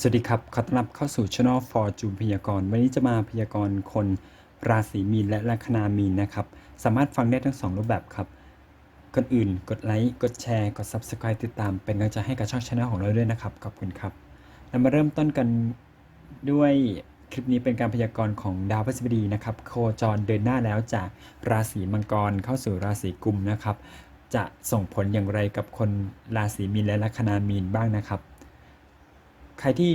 สวัสดีครับ ขอต้อนรับเข้าสู่ช่องฟอร์จูนพยากรณ์ วันนี้จะมาพยากรณ์คนราศีมีนและลัคนามีนนะครับ สามารถฟังได้ทั้งสองรูปแบบครับก่อนอื่น กดไลค์ กดแชร์ กด Subscribe ติดตาม เป็นกำลังใจให้กับช่องช anel ของเราด้วยนะครับ ขอบคุณครับเรามาเริ่มต้นกันด้วยคลิปนี้เป็นการพยากรณ์ของดาวพฤหัสบดีนะครับ โคจรเดินหน้าแล้วจากราศีมังกรเข้าสู่ราศีกุมนะครับ จะส่งผลอย่างไรกับคนราศีมีนและลัคนามีนบ้างนะครับ ใครที่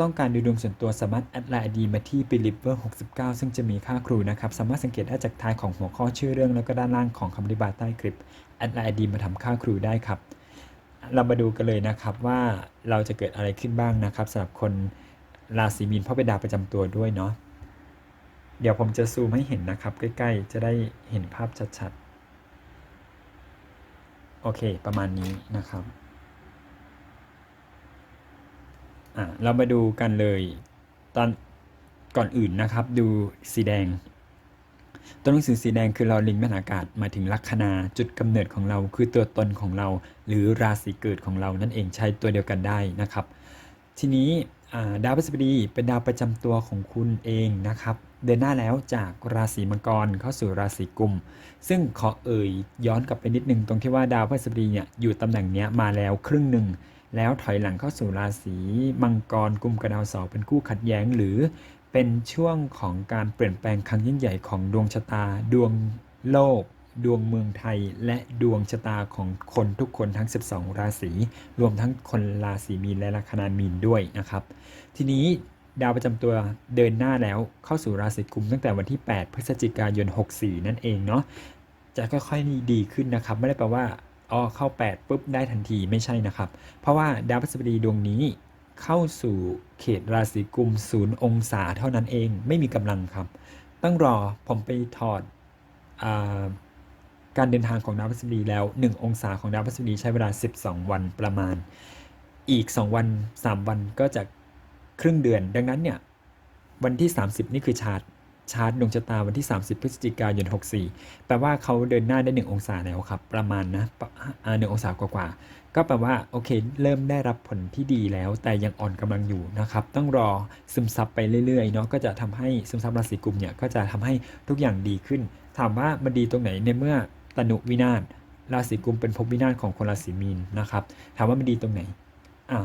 ต้องการดูดวงส่วนตัวสามารถแอดไลน์ดีมาที่ believer 69 ซึ่งจะมีค่าครูนะครับ สามารถสังเกตได้จากท้ายของหัวข้อชื่อเรื่องแล้วก็ด้านล่างของคำอธิบายใต้คลิปแอดไลน์ดีมาทำค่าครูได้ครับ เรามาดูกันเลยนะครับว่าเราจะเกิดอะไรขึ้นบ้างนะครับสำหรับคนราศีมีนเพราะเป็นดาวประจำตัวด้วยเนาะเดี๋ยวผมจะซูมให้เห็นนะครับ ใกล้ๆ จะได้เห็นภาพชัดๆ โอเค ประมาณนี้นะครับ อะเรามาดูกันเลย ตอนก่อนอื่นนะครับ ดูสีแดง ตัวหนังสือสีแดงคือเราลิงก์แม่นอากาศมาถึงลัคนาจุดกำเนิดของเราคือตัวตนของเรา หรือราศีเกิดของเรานั่นเองใช้ตัวเดียวกันได้นะครับ ทีนี้ดาวพฤหัสบดีเป็นดาวประจำตัวของคุณเองนะครับ เดินหน้าแล้วจากราศีมังกรเข้าสู่ราศีกุม ซึ่งขอเอ่ยย้อนกลับไปนิดนึงตรงที่ว่าดาวพฤหัสบดีเนี่ยอยู่ตำแหน่งเนี้ยมาแล้วครึ่งหนึ่ง แล้วถอยหลังเข้าสู่ราศีมังกรกุมกับดาวเสาร์เป็นคู่ขัดแย้งหรือเป็นช่วงของการเปลี่ยนแปลงครั้งยิ่งใหญ่ของดวงชะตา ดวงโลก ดวงเมืองไทย และดวงชะตาของคนทุกคนทั้ง 12 ราศีรวมทั้งคนราศีมีนและลัคนามีนด้วยนะครับ ทีนี้ดาวประจำตัวเดินหน้าแล้วเข้าสู่ราศีกุมตั้งแต่วันที่ 8 พฤศจิกายน 64 นั่นเองเนาะจะค่อยๆดีขึ้นนะครับ ไม่ได้แปลว่า อ๋อเข้า 8 ปุ๊บได้ทันทีไม่ใช่นะครับ เพราะว่าดาวพฤหัสบดีดวงนี้เข้าสู่เขตราศีกุมศูนย์องศาเท่านั้นเองไม่มีกำลังครับ ต้องรอผมไปถอดอการเดินทางของดาวพฤหัสบดีแล้ว 1 องศาของดาวพฤหัสบดีใช้เวลา 12 วันประมาณ อีก 2 วัน 3 วันก็จะครึ่งเดือน ดังนั้นเนี่ยวันที่ 30 นี่คือชาร์ต ชาร์ตดวงชะตาวันที่ 30 พฤศจิกายน 64 แปลว่าเขาเดินหน้าได้ 1 องศาแล้วครับ ประมาณนะหนึ่งองศากว่าๆก็แปลว่าโอเค เริ่มได้รับผลที่ดีแล้ว แต่ยังอ่อนกำลังอยู่นะครับ ต้องรอซึมซับไปเรื่อยๆเนาะก็จะทำให้ซึมซับราศีกุมเนี่ยก็จะทำให้ทุกอย่างดีขึ้น ถามว่ามันดีตรงไหนในเมื่อตนุวินาศราศีกุมเป็นภพวินาศของคนราศีมีนนะครับ ถามว่ามันดีตรงไหนอ่า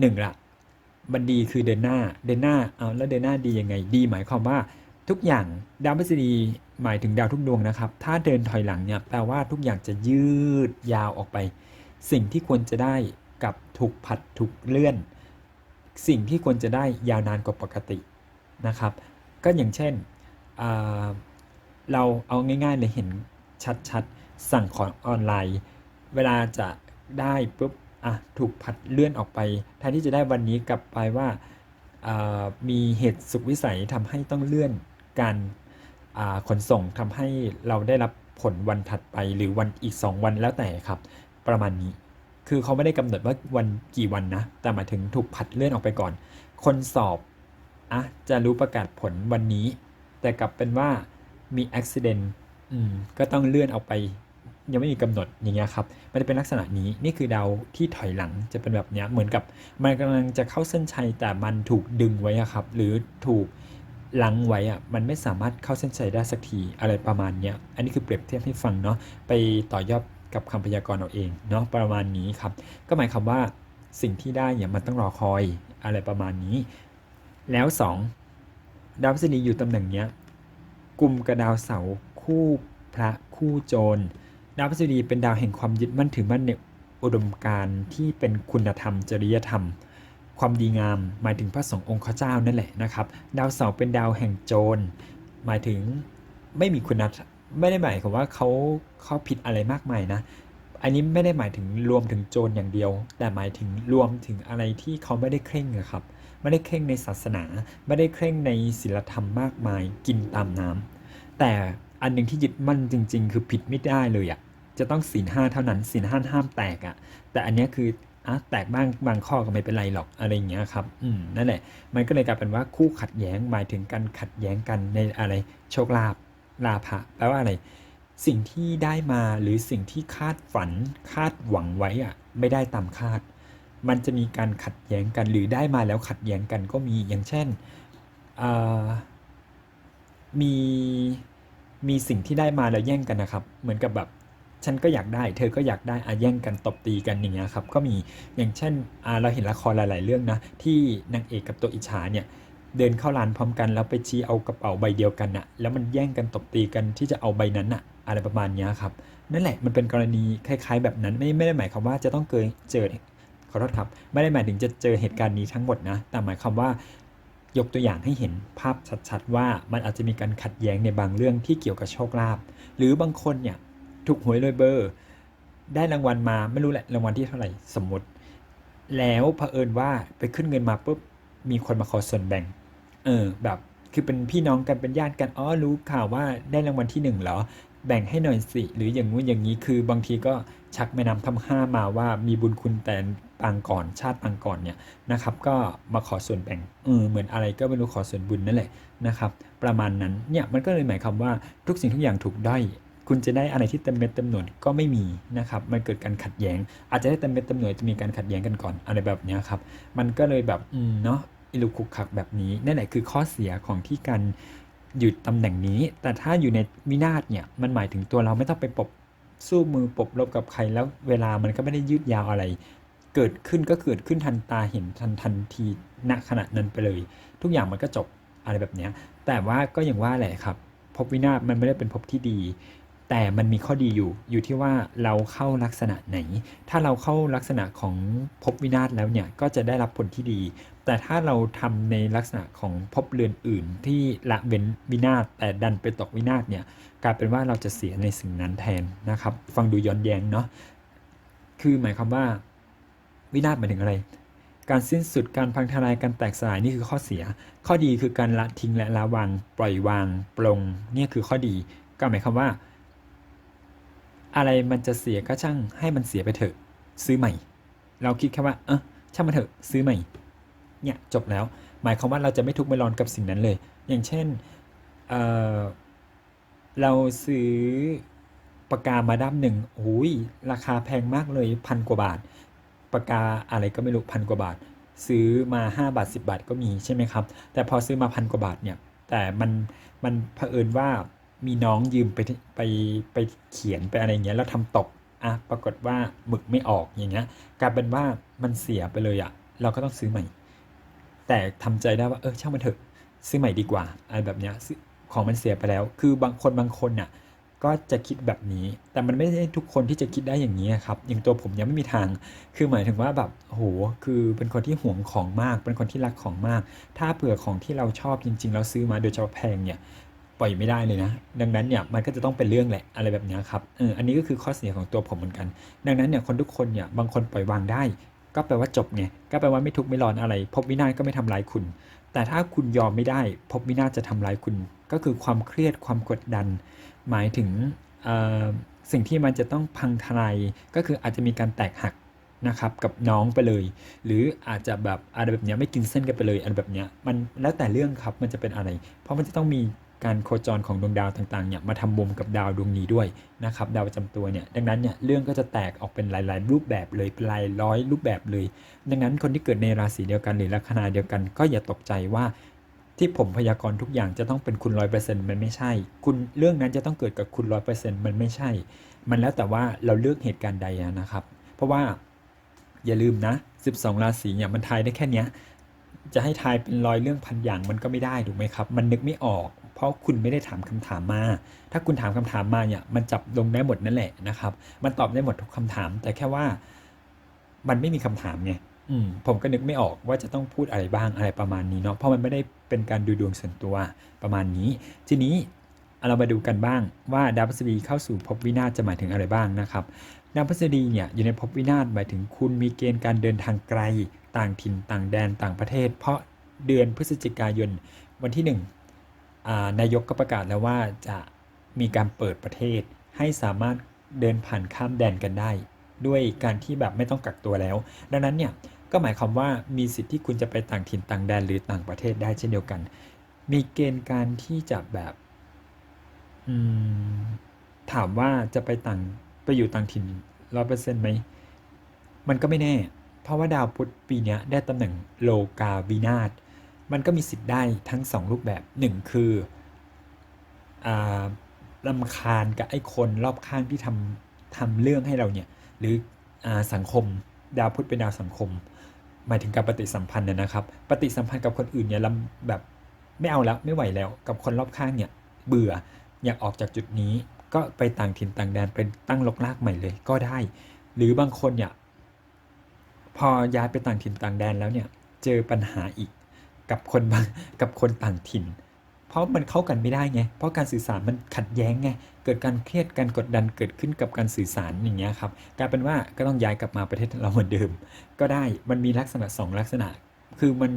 หนึ่งละมันดีคือเดินหน้าเดินหน้าเอาแล้วเดินหน้าดียังไง ดีหมายความว่า ทุกอย่างดาวพฤหัสบดีหมายถึงดาวทุกดวงนะครับ ถ้าเดินถอยหลังเนี่ยแปลว่าทุกอย่างจะยืดยาวออกไป สิ่งที่ควรจะได้กับถูกผัดถูกเลื่อน สิ่งที่ควรจะได้ยาวนานกว่าปกตินะครับ ก็อย่างเช่นอ่าเราเอาง่ายๆเลยเห็นชัดๆ สั่งของออนไลน์ เวลาจะได้ปุ๊บอะถูกผัดเลื่อนออกไปแทนที่จะได้วันนี้กลับไปว่าอ่ามีเหตุสุขวิสัยทำให้ต้องเลื่อน การขนส่งทำให้เราได้รับผลวันถัดไปหรือวันอีก 2 วันแล้วแต่ครับ ประมาณนี้ คือเขาไม่ได้กำหนดว่าวันกี่วันนะ แต่หมายถึงถูกผัดเลื่อนออกไปก่อน คนสอบอะจะรู้ประกาศผลวันนี้ แต่กลับเป็นว่ามีอุบิเหตุอืมก็ต้องเลื่อนออกไป ยังไม่มีกำหนดอย่างเงี้ยครับ มันจะเป็นลักษณะนี้นี่คือดาวที่ถอยหลังจะเป็นแบบเนี้ยเหมือนกับมันกำลังจะเข้าเส้นชัยแต่มันถูกดึงไว้ครับ หรือถูก ลังไว้อะมันไม่สามารถเข้าเส้นชัยได้สักทีอะไรประมาณเนี้ยอันนี้คือเปรียบเทียบให้ฟังเนาะไปต่อยอดกับคำพยากรณ์เอาเองเนาะประมาณนี้ครับก็หมายความว่าสิ่งที่ได้เนี่ยมันต้องรอคอยอะไรประมาณนี้ แล้ว 2 ดาวพฤหัสบดีอยู่ตำแหน่งเนี้ยกลุ่มกับดาวเสาคู่พระคู่โจร ดาวพฤหัสบดีเป็นดาวแห่งความยึดมั่นถือมั่นในอุดมการณ์ที่เป็นคุณธรรมจริยธรรม ความดีงาม หมายถึงพระสงฆ์องค์ข้าเจ้านั่นแหละนะครับ ดาวเสาร์เป็นดาวแห่งโจร หมายถึงไม่มีคุณธรรมไม่ได้หมายความว่าเขาเขาผิดอะไรมากมายนะอันนี้ไม่ได้หมายถึงรวมถึงโจรอย่างเดียว แต่หมายถึงรวมถึงอะไรที่เขาไม่ได้เคร่งอะครับ ไม่ได้เคร่งในศาสนา ไม่ได้เคร่งในศีลธรรมมากมาย กินตามน้ำแต่อันหนึ่งที่ยึดมั่นจริง ๆ คือผิดไม่ได้เลยอะ่ะจะต้องศีลห้าเท่านั้นศีลห้าห้ามแตกอะ่ะแต่อันนี้คือ อะแตกบ้างบางข้อก็ไม่เป็นไรหรอกอะไรอย่างเงี้ยครับอืมนั่นแหละมันก็เลยกลายเป็นว่าคู่ขัดแย้งหมายถึงการขัดแย้งกันในอะไรโชคลาภลาภะแปลว่าอะไร สิ่งที่ได้มาหรือสิ่งที่คาดฝันคาดหวังไว้อะไม่ได้ตามคาด มันจะมีการขัดแย้งกันหรือได้มาแล้วขัดแย้งกันก็มีอย่างเช่นอ่ามีมีสิ่งที่ได้มาแล้วแย่งกันนะครับ เหมือนกับแบบ ฉันก็อยากได้ เธอก็อยากได้อะแย่งกันตบตีกันอย่างเงี้ยครับก็มีอย่างเช่นเราเห็นละครหลาย ๆ เรื่องนะที่นางเอกกับตัวอิจฉาเนี่ยเดินเข้าร้านพร้อมกันแล้วไปชี้เอากระเป๋าใบเดียวกันน่ะแล้วมันแย่งกันตบตีกันที่จะเอาใบนั้นน่ะอะไรประมาณเนี้ยครับนั่นแหละมันเป็นกรณีคล้าย ๆ แบบนั้นไม่ไม่ได้หมายความว่าจะต้องเกิดเจอขอโทษครับไม่ได้หมายถึงจะเจอเหตุการณ์นี้ทั้งหมดนะแต่หมายความว่ายกตัวอย่างให้เห็นภาพชัดๆว่ามันอาจจะมีการขัดแย้งในบางเรื่องที่เกี่ยวกับโชคลาภหรือบางคนเนี่ย ถูกหวยรวยเบอร์ ได้รางวัลมาไม่รู้แหละรางวัลที่เท่าไหร่สมมติ แล้วเผอิญว่าไปขึ้นเงินมาปุ๊บมีคนมาขอส่วนแบ่ง เออแบบคือเป็นพี่น้องกันเป็นญาติกันอ๋อรู้ข่าวว่าได้รางวัลที่หนึ่งเหรอแบ่งให้หน่อยสิ หรืออย่างงู้นอย่างนี้คือบางทีก็ชักแม่นำทำห้ามาว่ามีบุญคุณแต่ปางก่อนชาติปางก่อนเนี่ยนะครับ ก็มาขอส่วนแบ่งเออเหมือนอะไรก็ไม่รู้ขอส่วนบุญนั่นแหละนะครับ ประมาณนั้นเนี่ยมันก็เลยหมายความว่าทุกสิ่งทุกอย่างถูกด้อย คุณจะได้อะไรที่เต็มเม็ดเต็มหน่วยก็ไม่มีนะครับมันเกิดการขัดแย้ง อาจจะได้เต็มเม็ดเต็มหน่วยจะมีการขัดแย้งกันก่อนอะไรแบบนี้ครับมันก็เลยแบบเนาะอิลุกคุกคักแบบนี้นั่นแหละคือข้อเสียของที่การอยู่ตำแหน่งนี้ แต่ถ้าอยู่ในวินาศเนี่ยมันหมายถึงตัวเราไม่ต้องไปปบสู้มือปบรบกับใครแล้วเวลามันก็ไม่ได้ยืดยาวอะไร เกิดขึ้นก็เกิดขึ้นทันตาเห็นทันทันทีณขณะนั้นไปเลย ทุกอย่างมันก็จบอะไรแบบนี้แต่ว่าก็อย่างว่าแหละครับภพวินาศมันไม่ได้เป็นภพที่ดี แต่มันมีข้อดีอยู่อยู่ที่ว่าเราเข้าลักษณะไหน ถ้าเราเข้าลักษณะของภพวินาศแล้วเนี่ยก็จะได้รับผลที่ดี แต่ถ้าเราทำในลักษณะของภพเรือนอื่น ที่ละเว้นวินาศแต่ดันไปตกวินาศเนี่ยกลายเป็นว่าเราจะเสียในสิ่งนั้นแทนนะครับ ฟังดูย้อนแย้งเนาะคือหมายความว่าวินาศหมายถึงอะไร การสิ้นสุดการพังทลายการแตกสลายนี่คือข้อเสีย ข้อดีคือการละทิ้งและละวางปล่อยวางปลงเนี่ยคือข้อดีก็หมายความว่า อะไรมันจะเสียก็ช่างให้มันเสียไปเถอะ ซื้อใหม่ เราคิดแค่ว่าเออช่างมันเถอะซื้อใหม่เนี่ยจบแล้ว หมายความว่าเราจะไม่ทุกข์ไม่ร้อนกับสิ่งนั้นเลย อย่างเช่นเออเราซื้อปากกามาด้ามหนึ่งโอ้ยราคาแพงมากเลยพันกว่าบาทปากกาอะไรก็ไม่รู้พันกว่าบาท ซื้อมา 5 บาท 10 บาทก็มีใช่ไหมครับ แต่พอซื้อมาพันกว่าบาทเนี่ยแต่มันมันเผอิญว่า มีน้องยืมไปไปไปเขียนไปอะไรเงี้ยแล้วทำตกอะปรากฏว่าหมึกไม่ออกอย่างเงี้ยกลายเป็นว่ามันเสียไปเลยอะเราก็ต้องซื้อใหม่ แต่ทำใจได้ว่าเออช่างมันเถอะซื้อใหม่ดีกว่าอะไรแบบเนี้ยของมันเสียไปแล้ว คือบางคนบางคนน่ะก็จะคิดแบบนี้ แต่มันไม่ใช่ทุกคนที่จะคิดได้อย่างนี้ครับ อย่างตัวผมยังไม่มีทาง คือหมายถึงว่าแบบโห คือเป็นคนที่ห่วงของมาก เป็นคนที่รักของมาก ถ้าเผื่อของที่เราชอบจริง ๆ เราซื้อมาโดยเฉพาะแพงเนี่ย ปล่อยไม่ได้เลยนะ ดังนั้นเนี่ยมันก็จะต้องเป็นเรื่องแหละอะไรแบบนี้ครับเอออันนี้ก็คือข้อเสียของตัวผมเหมือนกัน ดังนั้นเนี่ยคนทุกคนเนี่ยบางคนปล่อยวางได้ ก็แปลว่าจบไงก็แปลว่าไม่ทุกข์ไม่ร้อนอะไร พบวินาศก็ไม่ทำร้ายคุณ แต่ถ้าคุณยอมไม่ได้ พบวินาศจะทำร้ายคุณ ก็คือความเครียดความกดดัน หมายถึงอ่อสิ่งที่มันจะต้องพังทลายก็คืออาจจะมีการแตกหักนะครับกับน้องไปเลย หรืออาจจะแบบอะไรแบบเนี้ยไม่กินเส้นกันไปเลยอะไรแบบเนี้ยมันแล้วแต่เรื่องครับมันจะเป็นอะไร เพราะมันจะต้องมี การโคจรของดวงดาวต่างๆเนี่ยมาทำมุมกับดาวดวงนี้ด้วยนะครับดาวประจำตัวเนี่ยดังนั้นเนี่ยเรื่องก็จะแตกออกเป็นหลาย ๆ รูปแบบเลยเป็นหลายร้อยรูปแบบเลย ดังนั้นคนที่เกิดในราศีเดียวกันหรือลัคนาเดียวกัน ก็อย่าตกใจว่าที่ผมพยากรณ์ทุกอย่างจะต้องเป็นคุณร้อยเปอร์เซ็นต์มันไม่ใช่ คุณเรื่องนั้นจะต้องเกิดกับคุณร้อยเปอร์เซ็นต์มันไม่ใช่ มันแล้วแต่ว่าเราเลือกเหตุการณ์ใดนะครับ เพราะว่าอย่าลืมนะ 12 ราศีเนี่ยมันทายได้แค่เนี้ยจะให้ทายเป็นร้อยเรื่องพันอย่างมันก็ไม่ได้ถูกไหมครับ มันนึกไม่ออก ราะคุณไม่ได้ถามคำถามมา ถ้าคุณถามคำถามมาเนี่ยมันจับลงได้หมดนั่นแหละนะครับ มันตอบได้หมดทุกคำถาม แต่แค่ว่ามันไม่มีคำถามไงมผมก็นึกไม่ออกว่าจะต้องพูดอะไรบ้างอะไรประมาณนี้เนาะเพราะมันไม่ได้เป็นการดูดวงส่วนตัวประมาณนี้ ทีนี้เรามาดูกันบ้างว่าดาวพฤษฎีเข้าสู่ภพวินาศจะหมายถึงอะไรบ้างนะครับดาวพฤษฎีเนี่ยอยู่ในภพวินาศหมายถึงคุณมีเกณฑ์การเดินทางไกล ต่างถิ่นต่างแดนต่างประเทศ เพราะเดือนพฤศจิกายนวันที่ห นานายกก็ประกาศแล้วว่าจะมีการเปิดประเทศให้สามารถเดินผ่านข้ามแดนกันได้ ด้วยการที่แบบไม่ต้องกักตัวแล้ว ดังนั้นเนี่ยก็หมายความว่ามีสิทธิ์ที่คุณจะไปต่างถิ่นต่างแดนหรือต่างประเทศได้เช่นเดียวกัน มีเกณฑ์การที่จะแบบถามว่าจะไปต่างไปอยู่ต่างถิ่นร้อยเปอร์เซ็นต์ไหมมันก็ไม่แน่ เพราะว่าดาวพุธปีเนี้ยได้ตำแหน่งโลกาวินาศ มันก็มีสิทธิ์ได้ทั้งสองรูปแบบหนึ่งคือลำคาญกับไอ้คนรอบข้างที่ทำทำเรื่องให้เราเนี่ย หรืออสังคมดาวพุธเป็นดาวสังคม หมายถึงการปฏิสัมพันธ์นะนะครับ ปฏิสัมพันธ์กับคนอื่นเนี่ยลำแบบไม่เอาแล้วไม่ไหวแล้วกับคนรอบข้างเนี่ยเบื่ออยากออกจากจุดนี้ก็ไปต่างถิ่นต่างแดนเป็นตั้งลกลากใหม่เลยก็ได้ หรือบางคนเนี่ยพอย้ายไปต่างถิ่นต่างแดนแล้วเนี่ยเจอปัญหาอีก กับคนบางกับคนต่างถิ่น เพราะมันเข้ากันไม่ได้ไง เพราะการสื่อสารมันขัดแย้งไง เกิดการเครียดการกดดันเกิดขึ้นกับการสื่อสารอย่างเงี้ยครับกลายเป็นว่าก็ต้องย้ายกลับมาประเทศเราเหมือนเดิม ก็ได้มันมีลักษณะ 2 ลักษณะ คือมัน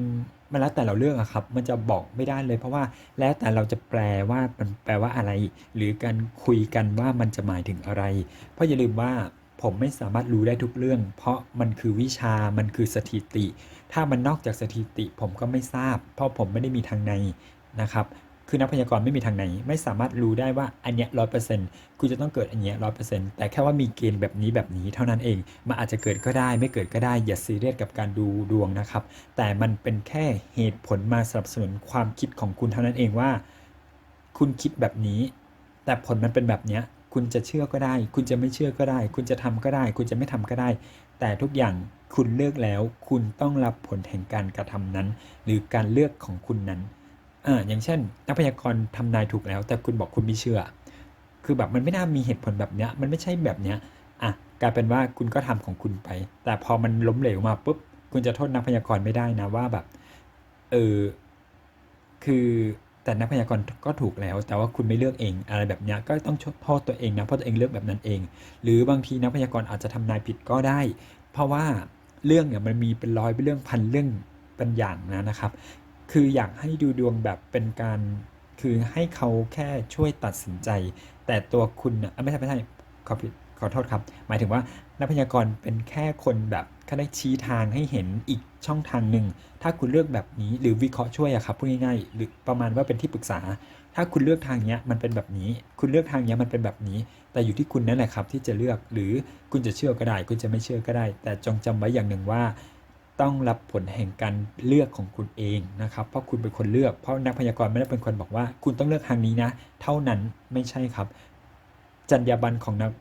มันแล้วแต่เราเลือกอะครับ มันจะบอกไม่ได้เลยเพราะว่าแล้วแต่เราจะแปลว่ามันแปลว่าอะไร หรือการคุยกันว่ามันจะหมายถึงอะไร เพราะอย่าลืมว่า ผมไม่สามารถรู้ได้ทุกเรื่อง เพราะมันคือวิชามันคือสถิติ ถ้ามันนอกจากสถิติ ผมก็ไม่ทราบ เพราะผมไม่ได้มีทางในนะครับคือนักพยากรณ์ไม่มีทางไหน ไม่สามารถรู้ได้ว่าอันเนี้ยร้อยเปอร์เซ็นต์คุณจะต้องเกิดอันเนี้ยร้อยเปอร์เซ็นต์แต่แค่ว่ามีเกณฑ์แบบนี้แบบนี้เท่านั้นเองมันอาจจะเกิดก็ได้ ไม่เกิดก็ได้ อย่าซีเรียสกับการดูดวงนะครับ แต่มันเป็นแค่เหตุผลมาสนับสนุนความคิดของคุณเท่านั้นเองว่า คุณคิดแบบนี้ แต่ผลมันเป็นแบบเนี้ย คุณจะเชื่อก็ได้ คุณจะไม่เชื่อก็ได้ คุณจะทำก็ได้ คุณจะไม่ทำก็ได้ แต่ทุกอย่างคุณเลือกแล้ว คุณต้องรับผลแห่งการกระทำนั้น หรือการเลือกของคุณนั้นอ่าอย่างเช่น นักพยากรณ์ทำนายถูกแล้ว แต่คุณบอกคุณไม่เชื่อ คือแบบมันไม่น่ามีเหตุผลแบบเนี้ย มันไม่ใช่แบบเนี้ยอะกลายเป็นว่าคุณก็ทำของคุณไป แต่พอมันล้มเหลวมาปุ๊บ คุณจะโทษนักพยากรณ์ไม่ได้นะว่าแบบ เออ คือ แต่นักพยากรณ์ก็ถูกแล้ว แต่ว่าคุณไม่เลือกเอง อะไรแบบเนี้ยก็ต้องโทษตัวเองนะเพราะตัวเองเลือกแบบนั้นเอง หรือบางทีนักพยากรณ์อาจจะทำนายผิดก็ได้ เพราะว่าเรื่องเนี่ยมันมีเป็นร้อยเป็นเรื่องพันเรื่องเป็นอย่างนะนะครับ คืออยากให้ดูดวงแบบเป็นการคือให้เขาแค่ช่วยตัดสินใจ แต่ตัวคุณน่ะเอ้ยไม่ใช่ไม่ใช่ขอผิด ขอโทษครับ หมายถึงว่านักพยากรณ์เป็นแค่คนแบบเขาได้ชี้ทางให้เห็นอีกช่องทางหนึ่ง ถ้าคุณเลือกแบบนี้หรือวิเคราะห์ช่วยอะครับพูดง่ายๆ หรือประมาณว่าเป็นที่ปรึกษา ถ้าคุณเลือกทางเนี้ยมันเป็นแบบนี้ คุณเลือกทางเนี้ยมันเป็นแบบนี้ แต่อยู่ที่คุณนั่นแหละครับที่จะเลือกหรือคุณจะเชื่อก็ได้ คุณจะไม่เชื่อก็ได้ แต่จงจำไว้อย่างหนึ่งว่า ต้องรับผลแห่งการเลือกของคุณเองนะครับเพราะคุณเป็นคนเลือกเพราะนักพยากรณ์ไม่ได้เป็นคนบอกว่า คุณต้องเลือกทางนี้นะ เท่านั้นไม่ใช่ครับ จรรยาบรรณของนัก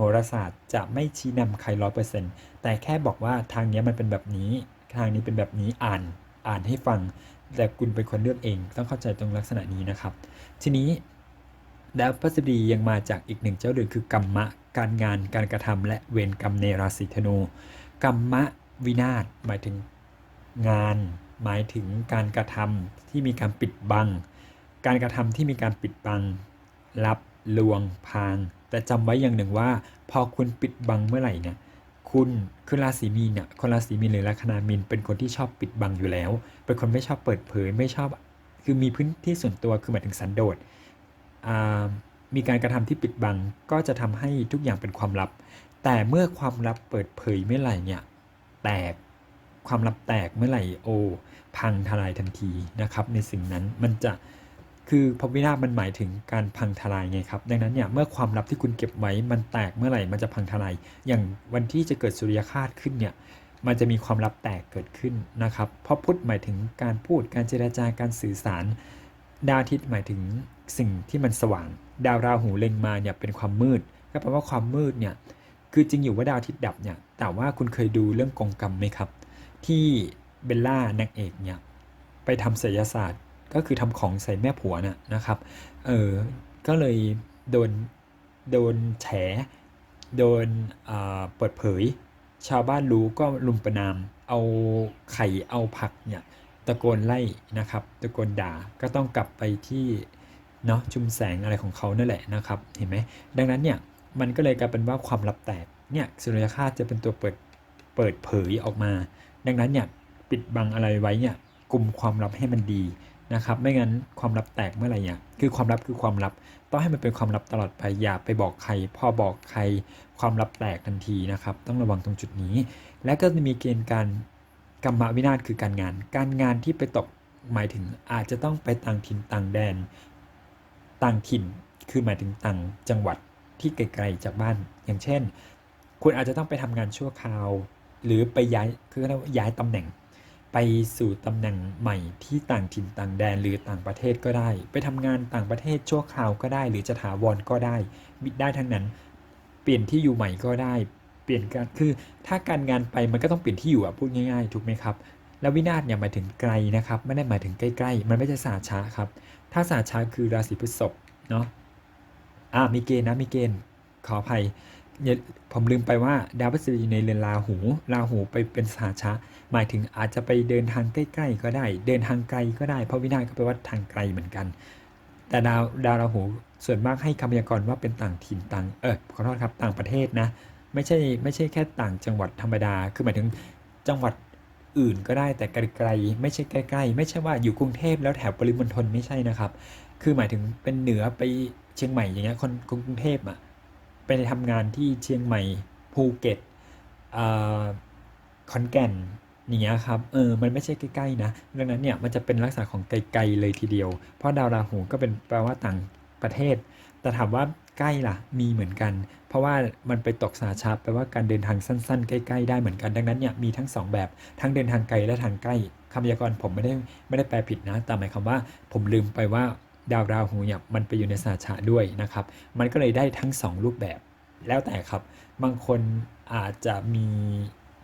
หราศาสตร์ จะไม่ชี้นำใครร้อยเปอร์เซ็นต์แต่แค่บอกว่าทางนี้มันเป็นแบบนี้ ทางนี้เป็นแบบนี้อ่านอ่านให้ฟัง แต่คุณเป็นคนเลือกเองต้องเข้าใจตรงลักษณะนี้นะครับ ทีนี้ดาวพฤหัสบดียังมาจากอีกหนึ่งเจ้าเดือนคือกรรมะ การงานการกระทำและเวรกรรมในราศีธนูกรรมะวินาศหมายถึงงาน หมายถึงการกระทำที่มีการปิดบัง การกระทำที่มีการปิดบังลับลวงพราง แต่จำไว้อย่างหนึ่งว่า พอคุณปิดบังเมื่อไหร่เนี่ยคุณคือราศีมีนเนี่ยคนราศีมีนหรือลัคนามีนเป็นคนที่ชอบปิดบังอยู่แล้ว เป็นคนไม่ชอบเปิดเผยไม่ชอบ คือมีพื้นที่ส่วนตัวคือหมายถึงสันโดษมีการกระทำที่ปิดบังก็จะทำให้ทุกอย่างเป็นความลับ แต่เมื่อความลับเปิดเผยเมื่อไหร่เนี่ยแตกความลับแตกเมื่อไหร่โอ พังทลายทันทีนะครับ ในสิ่งนั้นมันจะ คือพบวินาศมันหมายถึงการพังทลายไงครับ ดังนั้นเนี่ยเมื่อความลับที่คุณเก็บไว้มันแตกเมื่อไหร่มันจะพังทลาย อย่างวันที่จะเกิดสุริยคาสขึ้นเนี่ยมันจะมีความลับแตกเกิดขึ้นนะครับ เพราะพุทธหมายถึงการพูดการเจรจาการสื่อสาร ดาวอาทิตย์หมายถึงสิ่งที่มันสว่าง ดาวราหูเล็งมาเนี่ยเป็นความมืด ก็แปลว่าความมืดเนี่ยคือจริงอยู่ว่าดาวอาทิตย์ดับเนี่ยแต่ว่าคุณเคยดูเรื่องกองกรรมไหมครับ ที่เบลล่านางเอกเนี่ยไปทำศิลศาสตร์ ก็คือทำของใส่แม่ผัวน่ะนะครับ เออ ก็เลยโดนโดนแฉ โดนเปิดเผย ชาวบ้านรู้ก็ลุมประนาม เอาไข่เอาผักเนี่ยตะโกนไล่นะครับตะโกนด่าก็ต้องกลับไปที่เนาะชุมแสงอะไรของเขานั่นแหละนะครับ เห็นไหมดังนั้นเนี่ยมันก็เลยกลายเป็นว่าความลับแตกเนี่ยสุริยคาจะเป็นตัวเปิดเปิดเผยออกมา ดังนั้นเนี่ยปิดบังอะไรไว้เนี่ยกลุ่มความลับให้มันดี นะครับ ไม่งั้นความลับแตกเมื่อไหร่เนี่ยคือความลับคือความลับ ต้องให้มันเป็นความลับตลอดไปอย่าไปบอกใคร พอบอกใครความลับแตกทันทีนะครับ ต้องระวังตรงจุดนี้ และก็จะมีเกณฑ์การกรรมวินาศคือการงาน การงานที่ไปตกหมายถึงอาจจะต้องไปต่างถิ่นต่างแดน ต่างถิ่น คือหมายถึงต่างจังหวัดที่ไกลๆจากบ้าน อย่างเช่น คุณอาจจะต้องไปทำงานชั่วคราว หรือไปย้ายคือเรียกว่าย้ายตำแหน่ง ไปสู่ตำแหน่งใหม่ที่ต่างถิ่นต่างแดนหรือต่างประเทศก็ได้ ไปทำงานต่างประเทศชั่วคราวก็ได้ หรือจะถาวรก็ได้ได้ทั้งนั้น เปลี่ยนที่อยู่ใหม่ก็ได้ เปลี่ยนการคือถ้าการงานไปมันก็ต้องเปลี่ยนที่อยู่อะพูดง่ายๆ ถูกไหมครับ แล้ววินาศเนี่ยหมายถึงไกลนะครับไม่ได้หมายถึงใกล้ๆ มันไม่ใช่ศาสช้าครับ ถ้าศาสช้าคือราศีพฤษภเนาะอ่ามีเกณฑ์นะมีเกณฑ์ขออภัยอย่าผมลืมไปว่าดาวพฤหัสบดีในเรือนราหู ราหูไปเป็นสหชะ หมายถึงอาจจะไปเดินทางใกล้ ๆ ก็ได้ เดินทางไกลก็ได้ เพราะวินาศก็แปลว่าทางไกลเหมือนกัน แต่ดาวดาวราหูส่วนมากให้คำพยากรณ์ว่าเป็นต่างถิ่นต่างเออขอโทษครับต่างประเทศนะ ไม่ใช่ไม่ใช่แค่ต่างจังหวัดธรรมดา คือหมายถึงจังหวัดอื่นก็ได้แต่ไกลๆไม่ใช่ใกล้ๆ ไม่ใช่ว่าอยู่กรุงเทพแล้วแถวปริมณฑลไม่ใช่นะครับ คือหมายถึงเป็นเหนือไปเชียงใหม่อย่างเงี้ยคนกรุงเทพอะไปทำงานที่เชียงใหม่ภูเก็ตอ่าขอนแก่น อย่างเงี้ยครับ เออ มันไม่ใช่ใกล้ๆนะ ดังนั้นเนี่ย มันจะเป็นลักษณะของไกลๆเลยทีเดียว เพราะดาวราหูก็เป็นแปลว่าต่างประเทศ แต่ถามว่าใกล้ล่ะ มีเหมือนกัน เพราะว่ามันไปตกสาชาแปลว่าการเดินทางสั้นๆ ใกล้ๆ ได้เหมือนกัน ดังนั้นเนี่ย มีทั้งสองแบบ ทั้งเดินทางไกลและทางใกล้คำพยากรณ์ผมไม่ได้ไม่ได้แปลผิดนะ แต่หมายความว่าผมลืมไปว่าดาวราหูเนี่ยมันไปอยู่ในสาชาด้วยนะครับ มันก็เลยได้ทั้งสองรูปแบบ แล้วแต่ครับ บางคนอาจจะมี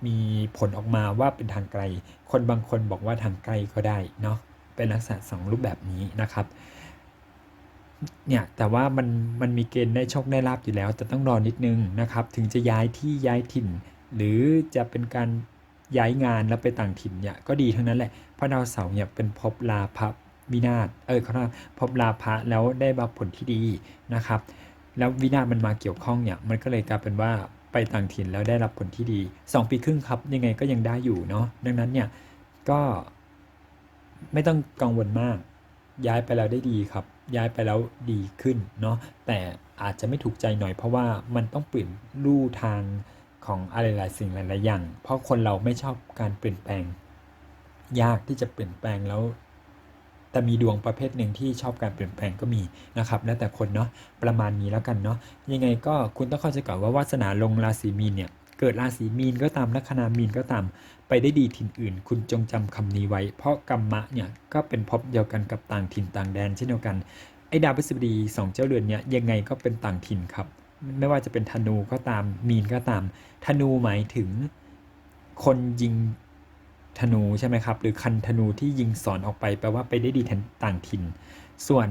มีผลออกมาว่าเป็นทางไกล คนบางคนบอกว่าทางไกลก็ได้เนาะเป็นลักษณะสองรูปแบบนี้นะครับเนี่ยแต่ว่ามันมันมีเกณฑ์ได้โชคได้ลาบอยู่แล้ว แต่ต้องรอนิดนึงนะครับ ถึงจะย้ายที่ย้ายถิ่น หรือจะเป็นการย้ายงานแล้วไปต่างถิ่นเนี่ยก็ดีทั้งนั้นแหละเพราะดาวเสาร์เนี่ยเป็นภพลาภวินาศเออเขาเรียกว่าภพลาภะแล้วได้รับผลที่ดีนะครับ แล้ววินาศมันมาเกี่ยวข้องเนี่ยมันก็เลยกลายเป็นว่า ไปต่างถิ่นแล้วได้รับผลที่ดี 2 ปีครึ่งครับยังไงก็ยังได้อยู่เนาะดังนั้นเนี่ยก็ไม่ต้องกังวลมาก ย้ายไปแล้วได้ดีครับ ย้ายไปแล้วดีขึ้นเนาะแต่อาจจะไม่ถูกใจหน่อยเพราะว่ามันต้องเปลี่ยนลู่ทางของอะไรหลายสิ่งหลายๆอย่าง เพราะคนเราไม่ชอบการเปลี่ยนแปลง ยากที่จะเปลี่ยนแปลงแล้ว แต่มีดวงประเภทหนึ่งที่ชอบการเปลี่ยนแปลงก็มีนะครับแล้วแต่คนเนาะประมาณนี้แล้วกันเนาะยังไงก็คุณต้องเข้าใจก่อนว่าวาสนาลงราศีมีนเนี่ยเกิดราศีมีนก็ตามลัคนามีนก็ตาม ไปได้ดีถิ่นอื่น คุณจงจำคำนี้ไว้ เพราะกรรมะเนี่ยก็เป็นภพเดียวกันกับต่างถิ่นต่างแดนเช่นเดียวกันไอ้ดาวพฤหัสบดีสองเจ้าเรือนเนี่ยยังไงก็เป็นต่างถิ่นครับ ไม่ว่าจะเป็นธนูก็ตามมีนก็ตาม ธนูหมายถึงคนยิง ธนูใช่ไหมครับ หรือคันธนูที่ยิงสอนออกไปแปลว่าไปได้ดีแทนต่างถิ่น ส่วน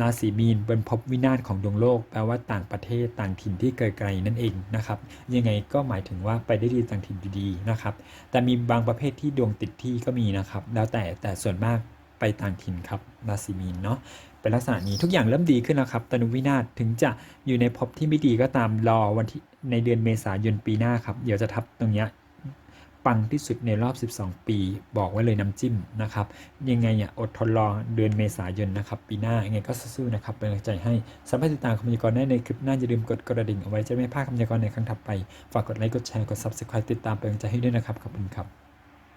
ราศีมีนเป็นภพวินาศของดวงโลก แปลว่าต่างประเทศต่างถิ่นที่ไกลๆนั่นเองนะครับ ยังไงก็หมายถึงว่าไปได้ดีต่างถิ่นดีๆนะครับ แต่มีบางประเภทที่ดวงติดที่ก็มีนะครับ แล้วแต่แต่ส่วนมากไปต่างถิ่นครับราศีมีนเนาะเป็นลักษณะนี้ทุกอย่างเริ่มดีขึ้นแล้วครับตนุวินาศถึงจะอยู่ในภพที่ไม่ดีก็ตามรอวันที่ในเดือนเมษายนปีหน้าครับ เดี๋ยวจะทับตรงเนี้ย ปังที่สุดในรอบ 12 ปี บอกไว้เลยน้ำจิ้มนะครับ ยังไงเนี่ยอดทนรอเดือนเมษายนนะครับ ปีหน้า ยังไงก็สู้ๆนะครับ เป็นกำลังใจให้สามารถติดตามคำพยากรณ์ได้ในคลิปหน้าอย่าลืมกดกระดิ่งเอาไว้จะไม่พลาดคำพยากรณ์ในครั้งถัดไป ฝากกดไลค์กดแชร์กด subscribe ติดตามเป็นกำลังใจให้ด้วยนะครับขอบคุณครับ